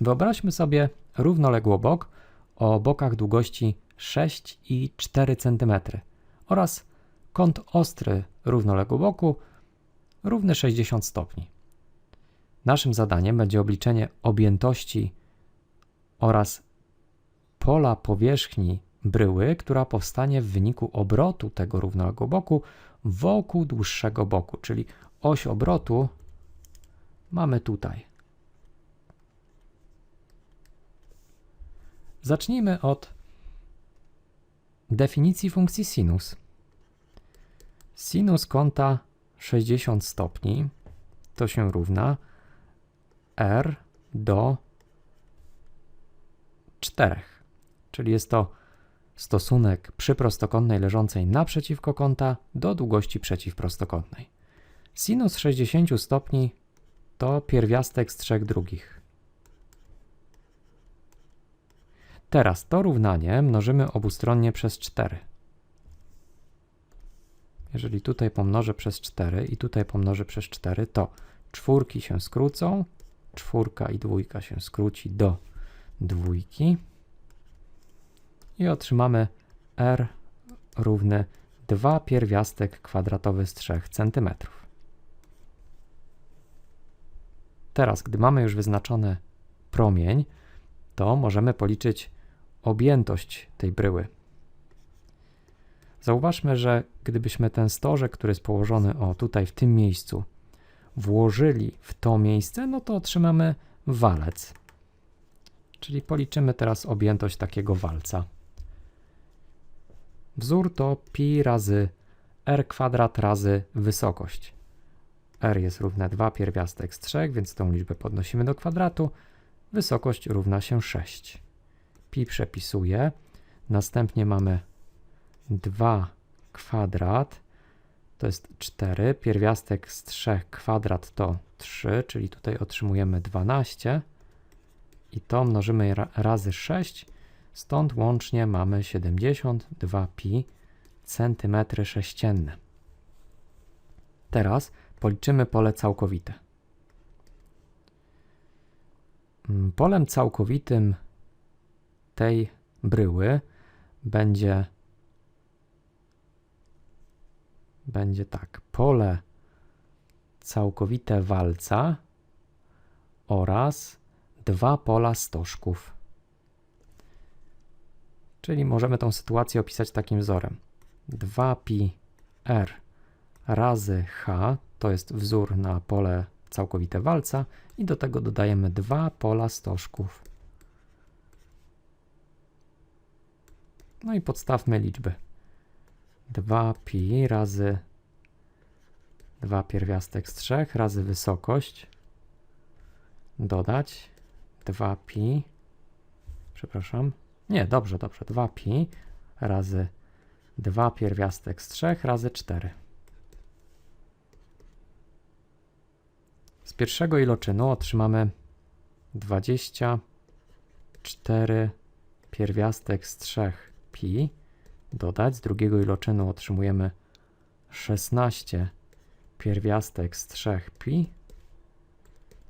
Wyobraźmy sobie równoległobok o bokach długości 6 i 4 cm oraz kąt ostry równoległoboku równy 60 stopni. Naszym zadaniem będzie obliczenie objętości oraz pola powierzchni bryły, która powstanie w wyniku obrotu tego równoległego boku wokół dłuższego boku, czyli oś obrotu mamy tutaj. Zacznijmy od definicji funkcji sinus. Sinus kąta 60 stopni to się równa r do 4, czyli jest to stosunek przyprostokątnej leżącej naprzeciwko kąta do długości przeciwprostokątnej. Sinus 60 stopni to pierwiastek z 3 drugich. Teraz to równanie mnożymy obustronnie przez 4. Jeżeli tutaj pomnożę przez 4 i tutaj pomnożę przez 4, to czwórki się skrócą, czwórka i dwójka się skróci do dwójki i otrzymamy r równy 2 pierwiastek kwadratowy z 3 cm. Teraz, gdy mamy już wyznaczony promień, to możemy policzyć objętość tej bryły. Zauważmy, że gdybyśmy ten stożek, który jest położony o tutaj w tym miejscu, włożyli w to miejsce, no to otrzymamy walec. Czyli policzymy teraz objętość takiego walca. Wzór to pi razy r kwadrat razy wysokość. r jest równe 2 pierwiastek z 3, więc tą liczbę podnosimy do kwadratu. Wysokość równa się 6. Pi przepisuję. Następnie mamy 2 kwadrat, to jest 4. Pierwiastek z 3 kwadrat to 3, czyli tutaj otrzymujemy 12. I to mnożymy ra razy 6, stąd łącznie mamy 72 pi centymetry sześcienne. Teraz policzymy pole całkowite. Mm, Polem całkowitym tej bryły będzie będzie tak, pole całkowite walca oraz dwa pola stożków. Czyli możemy tą sytuację opisać takim wzorem. 2pi r razy h to jest wzór na pole całkowite walca i do tego dodajemy dwa pola stożków. No i podstawmy liczby. 2pi razy 2 pierwiastek z 3 razy wysokość dodać 2pi przepraszam, nie, dobrze, dobrze, 2pi razy 2 pierwiastek z 3 razy 4. Z pierwszego iloczynu otrzymamy 24 pierwiastek z 3 pi dodać. Z drugiego iloczynu otrzymujemy 16 pierwiastek z 3 pi.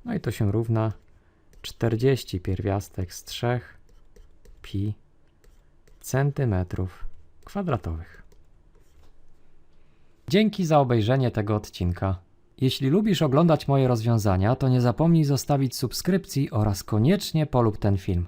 No i to się równa 40 pierwiastek z 3 pi centymetrów kwadratowych. Dzięki za obejrzenie tego odcinka. Jeśli lubisz oglądać moje rozwiązania, to nie zapomnij zostawić subskrypcji oraz koniecznie polub ten film.